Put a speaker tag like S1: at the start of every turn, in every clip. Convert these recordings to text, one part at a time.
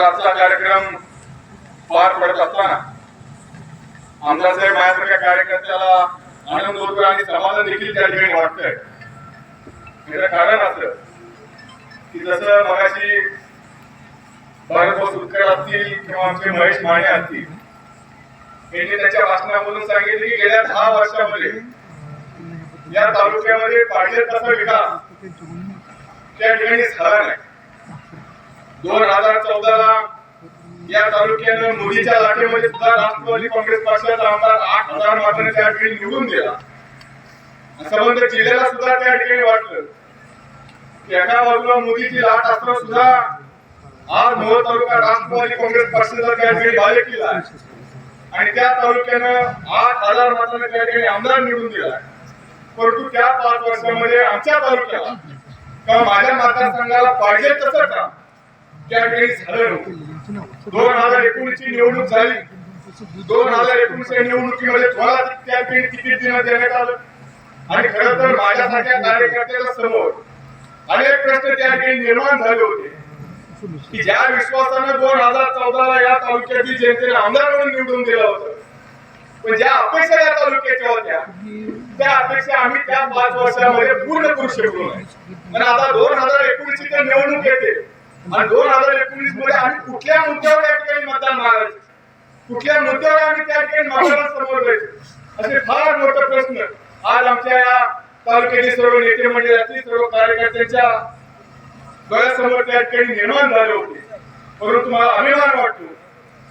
S1: तर आजचा कार्यक्रम पार पडत असताना आमदार साहेब माझ्यासारख्या कार्यकर्त्याला आनंद होतो आणि समाधान देखील त्या ठिकाणी वाटतंय. त्याचं कारण असं की जसं मगाशी भारतभाऊ सुटकर असतील किंवा आमचे महेश माने असतील यांनी त्याच्या वाचनामधून सांगितले की गेल्या दहा वर्षामध्ये या तालुक्यामध्ये पाहिजे तसा विकास त्या ठिकाणी झाला नाही. दोन हजार चौदाला या तालुक्यानं मुलीच्या लाटेमध्ये सुद्धा राष्ट्रवादी काँग्रेस पक्षाचा आमदार आठ हजार मतांनी त्या ठिकाणी निघून दिला. संबंध जिल्ह्याला सुद्धा त्या ठिकाणी वाटलं. एका बाजूला मुलीची लाट असताना सुद्धा आज मोहोळ तालुका राष्ट्रवादी काँग्रेस पक्षाचा त्या ठिकाणी बाले केला आहे. आणि त्या तालुक्यानं आठ हजार मतांनी त्या ठिकाणी आमदार निवडून दिला परंतु त्या पाच वर्षामध्ये आमच्या तालुक्याला किंवा माझ्या मतदारसंघाला पाहिजे तसं काम त्यावेळी झालं दोन हजार एकोणीसची निवडणूक झाली. दोन हजार एकोणीसच्या निवडणुकीमध्ये तुम्हाला त्यावेळी तिकीट देण्यात देण्यात आलं? आणि खरं तर माझ्यासारख्या कार्यकर्त्याच्या समोर अनेक प्रश्न त्या ठिकाणी निर्माण झाले होते. की ज्या विश्वासानं दोन हजार चौदाला या तालुक्यातील जनतेने आमदार म्हणून निवडून दिलं होतं पण ज्या अपेक्षा या तालुक्याच्या होत्या त्या अपेक्षा आम्ही त्या पाच वर्षामध्ये पूर्ण करू शकलो नाही. पण आता दोन हजार एकोणीसची निवडणूक येते. आणि दोन हजार एकोणीसमध्ये आम्ही कुठल्या मुद्द्यावर या ठिकाणी मतदान मागायचं कुठल्या मुद्द्यावर आम्ही त्या ठिकाणी मतदान समोर जायचं असे फार मोठे प्रश्न आज आमच्या या तालुक्यातील सर्व नेते मंडळी असतील सर्व कार्यकर्त्यांच्या डोळ्यासमोर त्या ठिकाणी निर्माण झाले होते. परंतु मला अभिमान वाटतो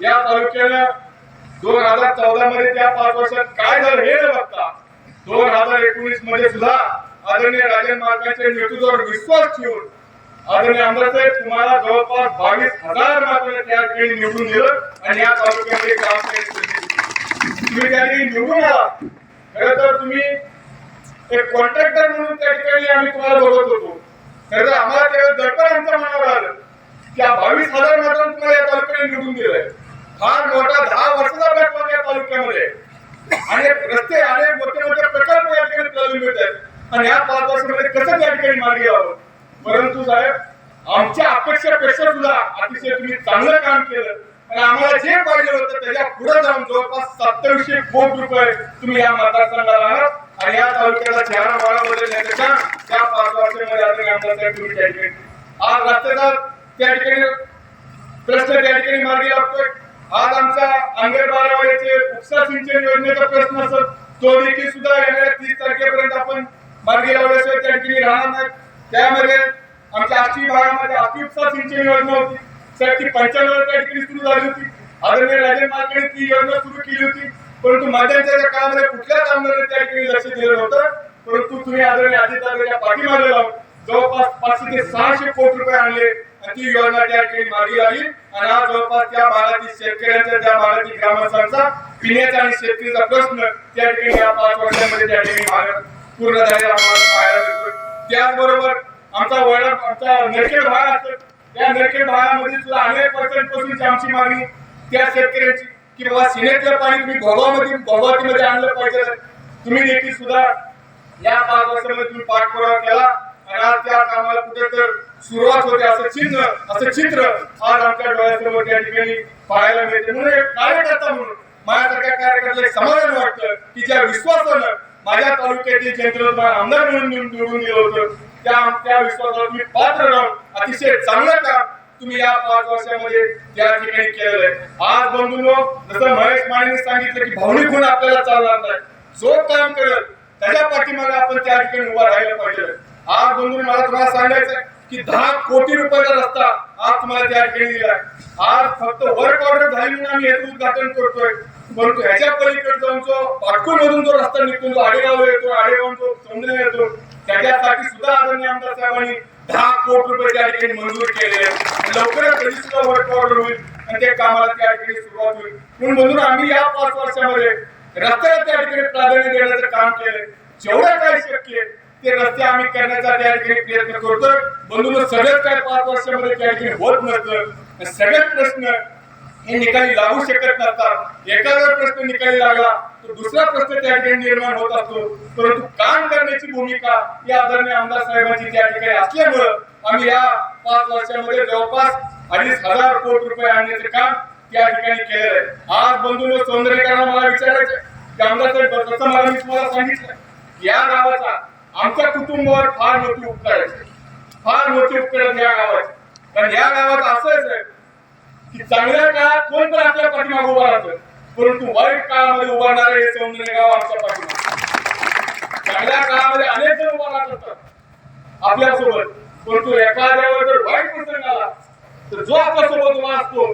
S1: या तालुक्यानं दोन हजार चौदा मध्ये त्या पाच वर्षात काय झालं हे न बघता दोन हजार एकोणीसमध्ये सुद्धा आदरणीय राजन मार्गाच्या नेतृत्वावर विश्वास ठेवून आदरणीय आमदार साहेब तुम्हाला जवळपास बावीस हजार मात्र त्या ठिकाणी निवडून दिलं आणि या तालुक्यामध्ये काम तुम्ही त्या ठिकाणी निवडून आला. खरं तर तुम्ही एक कॉन्ट्रॅक्टर म्हणून त्या ठिकाणी आम्ही तुम्हाला बघत होतो. खरं तर आम्हाला त्यावेळेस दडपण आमच्या मनावर आलं की या बावीस हजार मात्र तुम्हाला या तालुक्याने निवडून दिलंय. फार मोठा दहा वर्षाचा बॅकलॉग या तालुक्यामध्ये आणि रस्ते अनेक मोठे मोठे प्रकल्प या ठिकाणी चालू मिळत आहेत. आणि या पाच वर्षामध्ये कसं त्या ठिकाणी मार्गी यावं? परंतु साहेब आमच्या अपेक्षेपेक्षा सुद्धा अतिशय तुम्ही चांगलं काम केलं. आणि आम्हाला जे पाहिजे होतं त्याच्या पुढे जाऊन जवळपास सत्तावीसशे कोटी रुपये तुम्ही या मतदारसंघाला आहात आणि या तालुक्याला चेहरा माळा बदलण्याचं त्या पाच वर्षामध्ये आता आमदार तुम्ही त्या ठिकाणी आज रस्त्याचा त्या ठिकाणी प्रश्न त्या ठिकाणी मार्गी लागतोय. आज आमचा अंगण बारावाडीचे उपसा सिंचन योजनेचा प्रश्न असत तो देखील सुद्धा येणाऱ्या तीस तारखेपर्यंत आपण मार्गी लावल्याशिवाय त्या ठिकाणी राहणार नाही त्यामध्ये आमच्या आष्टी भागामध्ये अति सिंचन योजना होती. सर ती पंच्याण्णव त्या ठिकाणी सुरू झाली होती. आदरणीय राजन मार्गाने ती योजना सुरू केली होती. परंतु मध्यंतराच्या काळामध्ये कुठल्याच आमदाराने त्या ठिकाणी लक्ष दिलं नव्हतं. परंतु तुम्ही आदरणीय अजितदादाच्या पाठीमागे लावून जवळपास पाचशे ते सहाशे कोटी रुपये आणले. आणि ती योजना त्या ठिकाणी मागे आली. आणि आज जवळपास त्या भागातील शेतकऱ्यांच्या त्या भागातील ग्रामस्थांचा पिण्याचा आणि शेतकरीचा प्रश्न त्या ठिकाणी या पाच वर्षांमध्ये त्या ठिकाणी पूर्ण झालेला आम्हाला पाहायला मिळतोय त्याचबरोबर आमचा वडा आमचा नरखेड भाग असतो. त्या नरखेड भागामध्ये सुद्धा अनेक वर्षांपासूनची आमची मागणी त्या शेतकऱ्यांची. की बाबा सिनेटलं पाणी तुम्ही भोगामध्ये भोगावतीमध्ये आणलं पाहिजे. तुम्ही देखील सुद्धा या पाच वर्षामध्ये तुम्ही पाठपुरावा केला. आणि आज त्या कामाला कुठे तर सुरुवात होते असं चिन्ह असं चित्र आज आमच्या डोळ्यासमोर त्या ठिकाणी पाहायला मिळते. म्हणून एक कार्यकर्ता म्हणून माझ्यासारख्या कार्यकर्त्याला समाधान वाटतं की ज्या विश्वासानं माझ्या तालुक्यातील जयंतराव आमदार म्हणून निवडून गेलो होतो. होतं त्या त्या विश्वासावर तुम्ही पात्र राहून अतिशय चांगलं काम तुम्ही या पाच वर्षामध्ये त्या ठिकाणी केलेलं आहे. आज बंधूंनो जसं महेश मानेने सांगितलं की भावनिक गुण आपल्याला चालणार नाही. जो काम करेल त्याच्या पाठीमागे आपण त्या ठिकाणी उभा राहायला पाहिजे. आज बंधू मला तुम्हाला सांगायचं की दहा कोटी रुपयाचा रस्ता आज तुम्हाला त्या ठिकाणी दिलाय आज फक्त वर्क ऑर्डर झाली म्हणून आम्ही याचं उद्घाटन करतोय. परंतु ह्याच्या पलीकडे जाऊन जो पाटकुल मधून जो रस्ता निघतो जो आडेगाव येतो आडेगाव जो समुद्र येतो त्याच्यासाठी सुद्धा आदरणीय आमदार साहेबांनी दहा कोटी रुपये त्या ठिकाणी मंजूर केले. लवकरच कधी सुद्धा वर्क ऑर्डर होईल आणि त्या कामाला त्या ठिकाणी सुरुवात होईल. म्हणून म्हणून आम्ही या पाच वर्षामध्ये रस्त्याला त्या ठिकाणी प्राधान्य देण्याचं काम केलं जेवढं काय शक्य आहे ते रस्ते आम्ही करण्याचा त्या ठिकाणी प्रयत्न करतोय. बंधून सगळं काय पाच वर्षामध्ये त्या ठिकाणी होत नसतं सगळेच प्रश्न हे निकाली लागू शकत नसतात. एखादा प्रश्न निकाली लागला तर दुसरा प्रश्न त्या ठिकाणी निर्माण होत असतो. परंतु काम करण्याची भूमिका या आदरणीय आमदार साहेबांची त्या ठिकाणी असल्यामुळं आम्ही या पाच वर्षामध्ये जवळपास अडीच हजार कोटी रुपये आणण्याचे काम त्या ठिकाणी केलेलं आहे. आज बंधू सौंदर्यकरण मला विचारायचं की आमदार साहेब मला मी तुम्हाला सांगितलं. या गावाचा आमच्या कुटुंबावर फार मोठी उपकार आहे. फार मोठी उपकार या गावाची. कारण या गावात असंच आहे की चांगल्या काळात कोण पण आपल्या पाठीमागे उभा राहतं. परंतु वाईट काळामध्ये उभारणारे हे सौंदर्य गाव आमच्या पाठीमागे चांगल्या काळामध्ये अनेक जण उभा राहत असतात आपल्यासोबत. परंतु एखाद्यावर जर वाईट प्रसंग आला तर जो आपल्यासोबत उभा असतो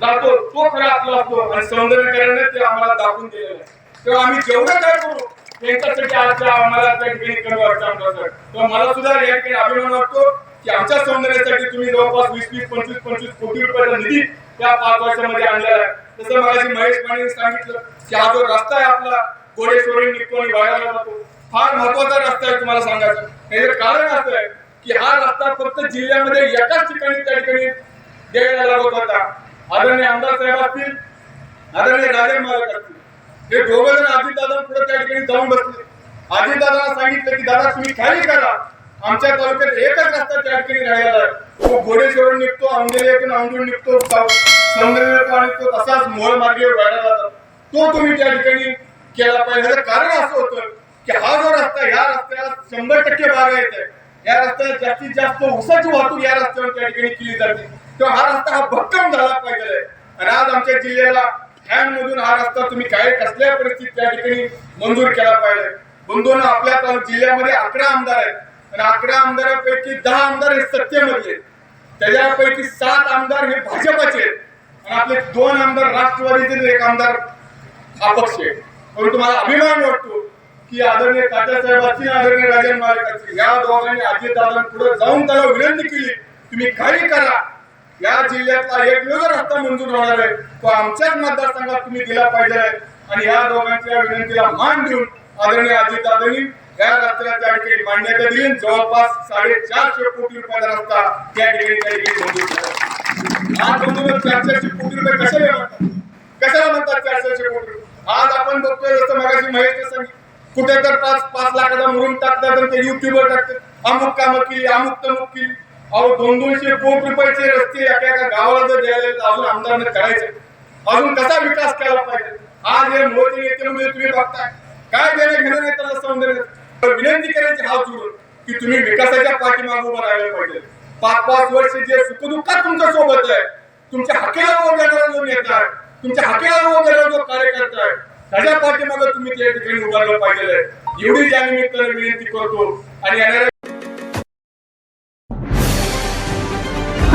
S1: राहतो तो खरा आपला असतो. आणि सौंदर्यकरणाने ते आम्हाला दाखवून दिलेलं आहे. तेव्हा आम्ही जेवढं काय करू त्यांच्यासाठी आजच्या आम्हाला मला सुद्धा या ठिकाणी अभिमान वाटतो की आमच्या सौंदर्यासाठी तुम्ही जवळपास वीस वीस पंचवीस पंचवीस कोटी रुपयाचा निधी त्या पाच वर्षामध्ये आणलेला आहे. तसं मला महेश पाणी सांगितलं की हा जो रस्ता आहे आपला घोडेश्वरी निकोणी आणि वाड्याला जातो. फार महत्त्वाचा रस्ता आहे तुम्हाला सांगायचं. याचं कारण असं आहे की हा रस्ता फक्त जिल्ह्यामध्ये एकाच ठिकाणी त्या ठिकाणी द्यायला लागत होता. आदरणीय आमदार साहेब असतील आदरणीय राजे मालक असतील. हे दोघं जण अजितदादा पुढे त्या ठिकाणी जाऊन बसले. अजितदादांना सांगितलं की दादा तुम्ही खाली करा. आमच्या तालुक्यात एकच रस्ता त्या ठिकाणी राहिलेला आहे. तो घोडेश्वरून निघतो औंधेरीतून औंधून निघतो सौंदर्य निघतो तसाच मोळ मार्गे व्हायला जातो. तो तुम्ही त्या ठिकाणी केला पाहिजे. कारण असं होतं की हा जो रस्ता या रस्त्याला शंभर टक्के बागायत आहे. या रस्त्यात जास्तीत जास्त उसाची वाहतूक या रस्त्यावर त्या ठिकाणी केली जाते. तेव्हा हा रस्ता हा भक्कम झाला पाहिजे. आणि आज आमच्या जिल्ह्याला फॅन मधून हा रस्ता तुम्ही काय कसल्या परिस्थितीत त्या ठिकाणी मंजूर केला पाहिजे? बंधून आपल्या जिल्ह्यामध्ये अकरा आमदार आहेत. आणि अकरा आमदारापैकी दहा आमदार हे सत्तेमधले त्याच्यापैकी सात आमदार हे भाजपाचे आहेत. आणि आपले दोन आमदार राष्ट्रवादीचे एक आमदार अपक्ष आहे परंतु मला अभिमान वाटतो की आदरणीय तात्यासाहेबांची साहेबाची आदरणीय राजन मालिकाची या दोघांनी अजितदादांपुढे जाऊन त्याला विनंती केली तुम्ही काही करा. या जिल्ह्यातला एकमेव हप्ता मंजूर होणार आहे. तो आमच्याच मतदारसंघात तुम्ही दिला पाहिजे आणि या दोघांच्या विनंतीला मान देऊन आदरणीय अजितदादांनी या रस्त्याला त्या ठिकाणी मान्यता दिली जवळपास साडेचारशे कोटी रुपयाचा रस्ता त्या ठिकाणी त्या ठिकाणी मंजूर केला आज मंजूर चारशे कोटी रुपये कशाला म्हणतात? कशाला म्हणतात चारशे कोटी रुपये? आज आपण बघतोय जसं मगाशी महेश सांगितलं कुठे तर पाच पाच लाखाचा मुरून टाकतात आणि ते युट्यूबवर टाकतात. अमुक कामं केली अमुक तमुक केली. अहो दोन दोनशे कोटी रुपयाचे रस्ते एका एका गावाला जर द्यायला अजून आमदारांना करायचे. अजून कसा विकास केला पाहिजे? आज हे मोदी नेते म्हणजे तुम्ही बघताय. काय देणे घेणं नाही त्याला सौंदर्य. विनंती करायची हात जोडून की तुम्ही विकासाच्या पाठीमागे उभं राहायला पाहिजे. पाच पाच वर्ष जे सुखदुःखात तुमच्यासोबत आहे तुमच्या हकेला उभं देणारा जो नेता आहे तुमच्या हकेला उभं देणारा जो कार्यकर्ता आहे त्याच्या पाठीमागे तुम्ही त्या ठिकाणी उभारलं पाहिजे. एवढी या निमित्ताने विनंती करतो. आणि